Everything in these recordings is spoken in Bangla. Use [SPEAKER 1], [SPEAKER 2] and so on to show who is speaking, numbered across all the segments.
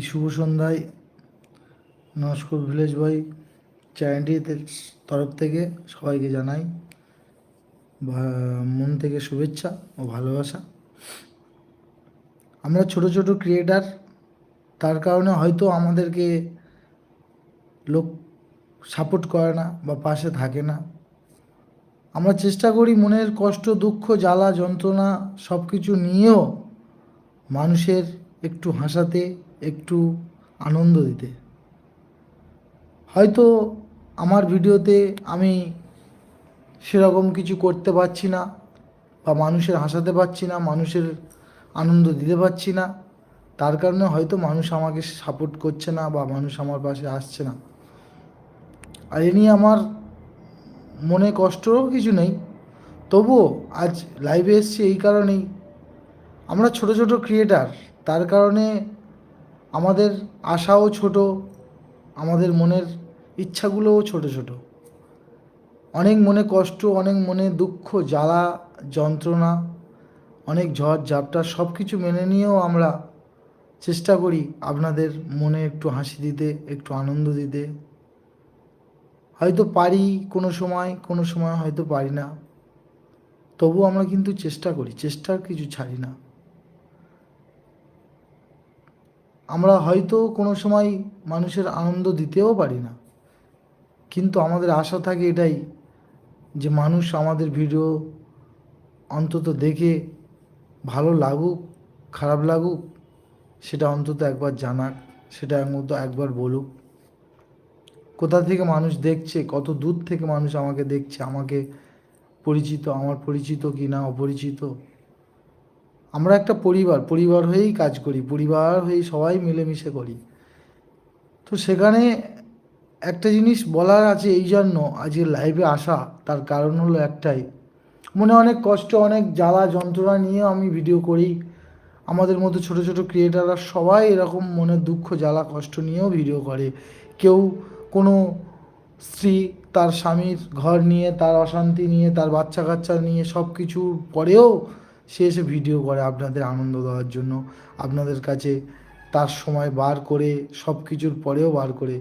[SPEAKER 1] শুভ সন্ধ্যায় নস্কর ভিলেজ বয় চ্যারিটির তরফ থেকে সবাইকে জানাই মন থেকে শুভেচ্ছা ও ভালোবাসা। আমরা ছোট ছোট ক্রিয়েটার তার কারণে হয়তো আমাদেরকে লোক সাপোর্ট করে না বা পাশে থাকে না। আমরা চেষ্টা করি মনের কষ্ট, দুঃখ, জ্বালা, যন্ত্রণা সব কিছু নিয়েও মানুষের একটু হাসাতে একটু আনন্দ দিতে। হয়তো আমার ভিডিওতে আমি সেরকম কিছু করতে পারছি না বা মানুষের হাসাতে পারছি না, মানুষের আনন্দ দিতে পারছি না। তার কারণে হয়তো মানুষ আমাকে সাপোর্ট করছে না বা মানুষ আমার পাশে আসছে না। আর এ নিয়ে আমার মনে কষ্টও কিছু নেই। তবুও আজ লাইভে এসছি এই কারণেই। আমরা ছোট ছোট ক্রিয়েটার তার কারণে আমাদের আশাও ছোট, আমাদের মনের ইচ্ছাগুলোও ছোট ছোট। অনেক মনে কষ্ট, অনেক মনে দুঃখ, জ্বালা, যন্ত্রণা, অনেক ঝড়, ঝাপটা সব কিছু মেনে নিয়েও আমরা চেষ্টা করি আপনাদের মনে একটু হাসি দিতে, একটু আনন্দ দিতে। হয়তো পারি কোনো সময় কোনো সময় হয়তো পারি না। তবু আমরা কিন্তু চেষ্টা করি, চেষ্টার কিছু ছাড়ি না। আমরা হয়তো কোনো সময় মানুষের আনন্দ দিতেও পারি না। কিন্তু আমাদের আশা থাকে এটাই যে মানুষ আমাদের ভিডিও অন্তত দেখে ভালো লাগুক, খারাপ লাগুক, সেটা অন্তত একবার জানাক, সেটা মতো একবার বলুক। কোথা থেকে মানুষ দেখছে, কত দূর থেকে মানুষ আমাকে দেখছে, আমাকে পরিচিত, আমার পরিচিত কি না অপরিচিত আমরা একটা পরিবার পরিবার হয়েই কাজ করি, পরিবার হয়েই সবাই মিলেমিশে করি। তো সেখানে একটা জিনিস বলার আছে এই জন্য আজকে লাইভে আসা, তার কারণ হলো একটাই। মনে অনেক কষ্ট, অনেক জ্বালা, যন্ত্রণা নিয়ে আমি ভিডিও করি। আমাদের মতো ছোট ছোট ক্রিয়েটাররা সবাই এরকম মনে দুঃখ, জ্বালা, কষ্ট নিয়েও ভিডিও করে। কেউ কোনো স্ত্রী, তার স্বামীর ঘর নিয়ে, তার অশান্তি নিয়ে, তার বাচ্চা কাচ্চা নিয়ে সব কিছুর পরেও সে এসে ভিডিও করে আপনাদের আনন্দ দেওয়ার জন্য। আপনাদের কাছে তার সময় বার করে সব কিছুর পরেও বার করে।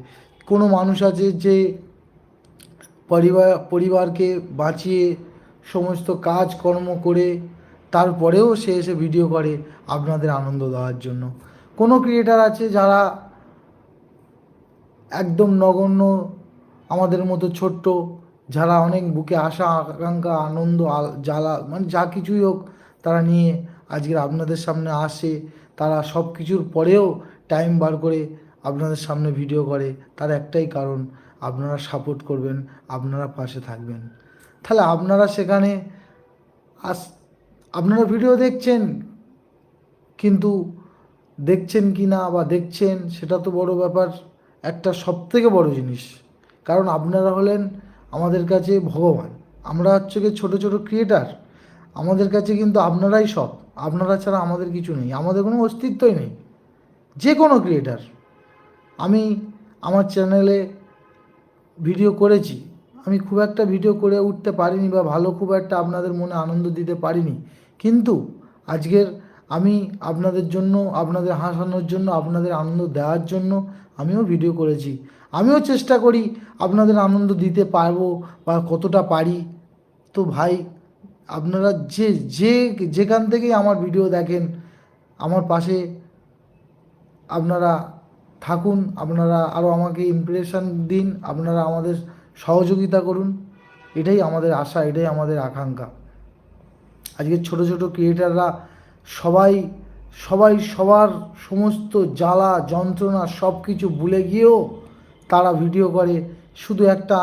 [SPEAKER 1] কোনো মানুষ আছে যে পরিবার, পরিবারকে বাঁচিয়ে সমস্ত কাজ কর্ম করে তারপরেও সে এসে ভিডিও করে আপনাদের আনন্দ দেওয়ার জন্য। কোনো ক্রিয়েটার আছে যারা একদম নগণ্য, আমাদের মতো ছোট্ট, যারা অনেক বুকে আশা, আকাঙ্ক্ষা, আনন্দ জ্বালা মানে যা কিছুই হোক তারা নিয়ে আজকের আপনাদের সামনে আসে, তারা সব কিছুর পরেও টাইম বার করে আপনাদের সামনে ভিডিও করে। তার একটাই কারণ, আপনারা সাপোর্ট করবেন, আপনারা পাশে থাকবেন। তাহলে আপনারা সেখানে আস, আপনারা ভিডিও দেখছেন, কিন্তু দেখছেন কি না বা দেখছেন, সেটা তো বড় ব্যাপার, একটা সব থেকে বড় জিনিস। কারণ আপনারা হলেন আমাদের কাছে ভগবান। আমরা হচ্ছে গিয়ে ছোটো ছোটো ক্রিয়েটার আমাদের কাছে কিন্তু আপনারাই সব আপনারা ছাড়া আমাদের কিছু নেই। আমাদের কোনো অস্তিত্বই নেই। যে কোনো ক্রিয়েটার আমি আমার চ্যানেলে ভিডিও করেছি। আমি খুব একটা ভিডিও করে উঠতে পারিনি বা ভালো খুব একটা আপনাদের মনে আনন্দ দিতে পারিনি। কিন্তু আজকের আমি আপনাদের জন্য, আপনাদের হাসানোর জন্য, আপনাদের আনন্দ দেওয়ার জন্য আমিও ভিডিও করেছি। আমিও চেষ্টা করি আপনাদের আনন্দ দিতে পারব বা কতটা পারি। তো ভাই আপনারা যে যে, যেখান থেকেই আমার ভিডিও দেখেন, আমার পাশে আপনারা থাকুন, আপনারা আরও আমাকে ইমপ্রেশন দিন, আপনারা আমাদের সহযোগিতা করুন, এটাই আমাদের আশা, এটাই আমাদের আকাঙ্ক্ষা। আজকে ছোট ছোট ক্রিয়েটাররা সবাই সবাই সবার সমস্ত জ্বালা, যন্ত্রণা সব কিছু ভুলে গিয়েও তারা ভিডিও করে। শুধু একটা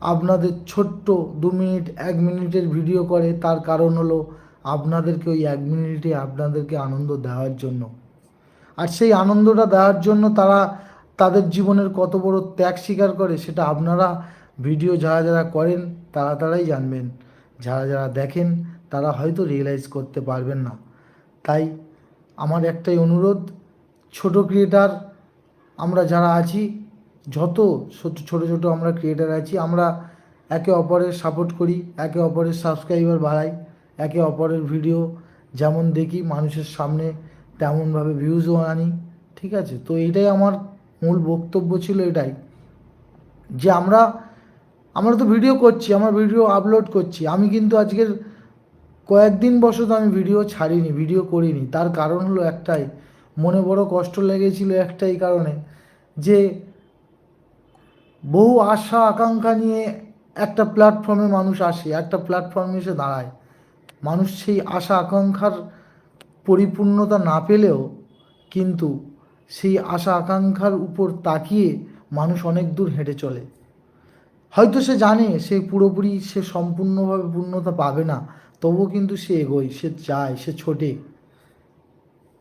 [SPEAKER 1] আপনাদের ছোট্ট দু মিনিট, এক মিনিটের ভিডিও করে। তার কারণ হলো, আপনাদেরকে ওই এক মিনিটে আপনাদেরকে আনন্দ দেওয়ার জন্য। আর সেই আনন্দটা দেওয়ার জন্য তারা তাদের জীবনের কত বড় ত্যাগ স্বীকার করে, সেটা আপনারা ভিডিও যারা যারা করেন, তারা তারাই জানবেন। যারা যারা দেখেন, তারা হয়তো রিয়েলাইজ করতে পারবেন না। তাই আমার একটাই অনুরোধ, ছোট ক্রিয়েটার আমরা যারা আছি যত ছোট ছোট আমরা ক্রিয়েটার আছি, আমরা একে অপরের সাপোর্ট করি, একে অপরের সাবস্ক্রাইবার বাড়াই, একে অপরের ভিডিও যেমন দেখি মানুষের সামনে তেমনভাবে ভিউজও আনি, ঠিক আছে? তো এটাই আমার মূল বক্তব্য ছিল এটাই। যে আমরা আমরা তো ভিডিও করছি, আমার ভিডিও আপলোড করছি। আমি কিন্তু আজকের কয়েকদিন বছর আমি ভিডিও ছাড়িনি ভিডিও করিনি। তার কারণ হলো একটাই, মনে বড় কষ্ট লেগেছিল একটাই কারণে, যে বহু আশা, আকাঙ্ক্ষা নিয়ে একটা প্ল্যাটফর্মে মানুষ আসে, একটা প্ল্যাটফর্মে এসে দাঁড়ায়। মানুষ সেই আশা, আকাঙ্ক্ষার পরিপূর্ণতা না পেলেও কিন্তু সেই আশা, আকাঙ্ক্ষার উপর তাকিয়ে মানুষ অনেক দূর হেঁটে চলে। হয়তো সে জানে সে পুরোপুরি সে সম্পূর্ণভাবে পূর্ণতা পাবে না, তবুও কিন্তু সে এগোয়, সে যায়, সে ছোটে।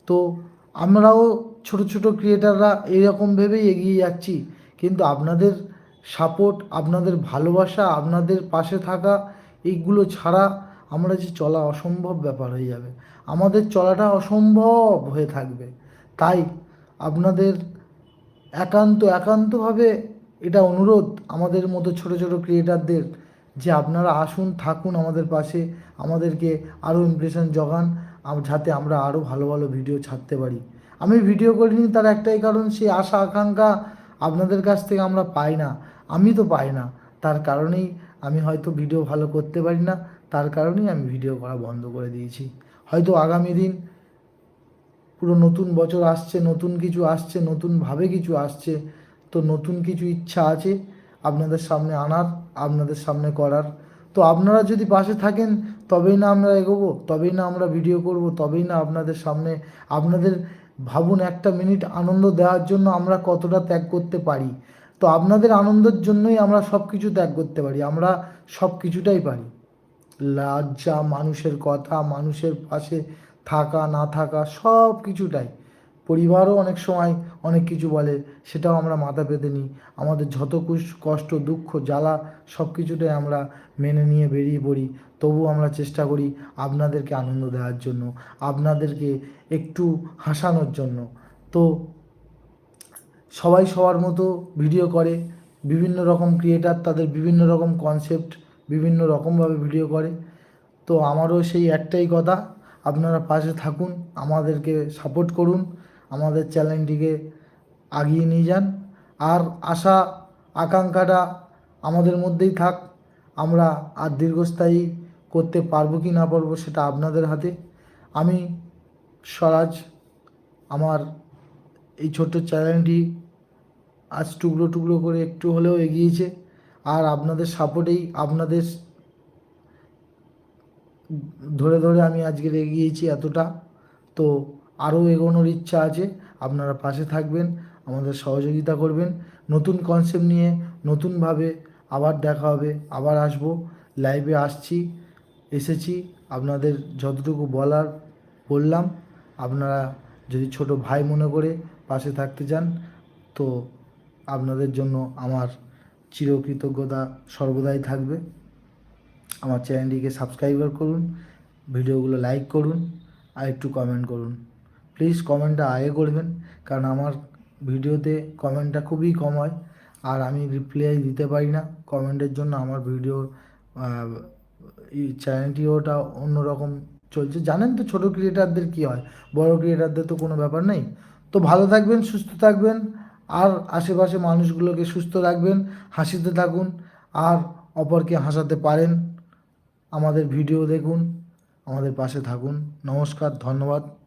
[SPEAKER 1] তো আমরাও ছোট ছোট ক্রিয়েটাররা এরকম ভেবেই এগিয়ে যাচ্ছি। কিন্তু আপনাদের সাপোর্ট আপনাদের ভালোবাসা, আপনাদের পাশে থাকা এইগুলো ছাড়া আমরা যে চলা অসম্ভব ব্যাপার হয়ে যাবে। আমাদের চলাটা অসম্ভব হয়ে থাকবে। তাই আপনাদের একান্ত, একান্তভাবে এটা অনুরোধ আমাদের মতো ছোট ছোট ক্রিয়েটারদের যে আপনারা আসুন, থাকুন আমাদের পাশে, আমাদেরকে আরও ইমপ্রেশন জগান যাতে আমরা আরও ভালো ভালো ভিডিও ছাড়তে পারি। আমি ভিডিও করিনি, তার একটাই কারণ সেই আশা, আকাঙ্ক্ষা আপনাদের কাছ থেকে আমরা পাই না, আমি তো পাই না। তার কারণেই আমি হয়তো ভিডিও ভালো করতে পারি না, তার কারণেই আমি ভিডিও করা বন্ধ করে দিয়েছি। হয়তো আগামী দিন পুরো নতুন বছর আসছে, নতুন কিছু আসছে, নতুনভাবে কিছু আসছে, তো নতুন কিছু ইচ্ছা আছে আপনাদের সামনে আনার, আপনাদের সামনে করার। তো আপনারা যদি পাশে থাকেন, তবেই না আমরা এগোবো, তবেই না আমরা ভিডিও করব, তবেই না আপনাদের সামনে, আপনাদের ভাবুন, একটা মিনিট আনন্দ দেওয়ার জন্য আমরা কতটা ত্যাগ করতে পারি। তো আপনাদের আনন্দের জন্যই আমরা সব কিছু ত্যাগ করতে পারি, আমরা সব কিছুটাই পারি। লজ্জা, মানুষের কথা, মানুষের পাশে থাকা, না থাকা সব কিছুটাই পরিবারও অনেক সময় অনেক কিছু বলে, সেটাও আমরা মাথা পেতে নিই। আমাদের যত কষ্ট, দুঃখ, জ্বালা সব কিছুটাই আমরা মেনে নিয়ে বেরিয়ে পড়ি। তবু আমরা চেষ্টা করি আপনাদেরকে আনন্দ দেওয়ার জন্য, আপনাদেরকে একটু হাসানোর জন্য। তো সবাই সবার মতো ভিডিও করে, বিভিন্ন রকম ক্রিয়েটার তাদের বিভিন্ন রকম কনসেপ্ট বিভিন্ন রকমভাবে ভিডিও করে। তো আমারও সেই একটাই কথা, আপনারা পাশে থাকুন, আমাদেরকে সাপোর্ট করুন। আমাদের চ্যানেলটিকে আগিয়ে নিয়ে যান। আর আশা, আকাঙ্ক্ষাটা আমাদের মধ্যেই থাক, আমরা আর দীর্ঘস্থায়ী করতে পারব কি না পারব সেটা আপনাদের হাতে। আমি স্বরাজ, আমার এই ছোট্ট চ্যানেলটি আজ টুকরো টুকরো করে একটু হলেও এগিয়েছে। আর আপনাদের সাপোর্টেই আপনাদের ধরে ধরে আমি আজকের এগিয়েছি এতটা। তো আরও এগোনোর ইচ্ছা আছে, আপনারা পাশে থাকবেন, আমাদের সহযোগিতা করবেন। নতুন কনসেপ্ট নিয়ে নতুনভাবে আবার দেখা হবে, আবার আসব। লাইভে আসছি, এসেছি, আপনাদের যতটুকু বলার বললাম। আপনারা যদি ছোট ভাই মনে করে পাশে থাকতে চান, তো আপনাদের জন্য আমার চিরকৃতজ্ঞতা সর্বদাই থাকবে। আমার চ্যানেলটিকে সাবস্ক্রাইবার করুন, ভিডিওগুলো লাইক করুন, আর একটু কমেন্ট করুন। প্লিজ কমেন্টটা আগে করবেন কারণ আমার ভিডিওতে কমেন্টটা খুবই কম হয় আর আমি রিপ্লাই দিতে পারি না। কমেন্টের জন্য আমার ভিডিওর আহ, এই চ্যানেলটিওটা অন্যরকম চলছে। জানেন তো ছোটো ক্রিয়েটারদের কী হয়? বড় ক্রিয়েটারদের তো কোনো ব্যাপার নেই। তো ভালো থাকবেন সুস্থ থাকবেন আর আশেপাশে মানুষগুলোকে সুস্থ রাখবেন হাসিতে থাকুন আর অপরকে হাসাতে পারেন। আমাদের ভিডিও দেখুন আমাদের পাশে থাকুন। নমস্কার ধন্যবাদ।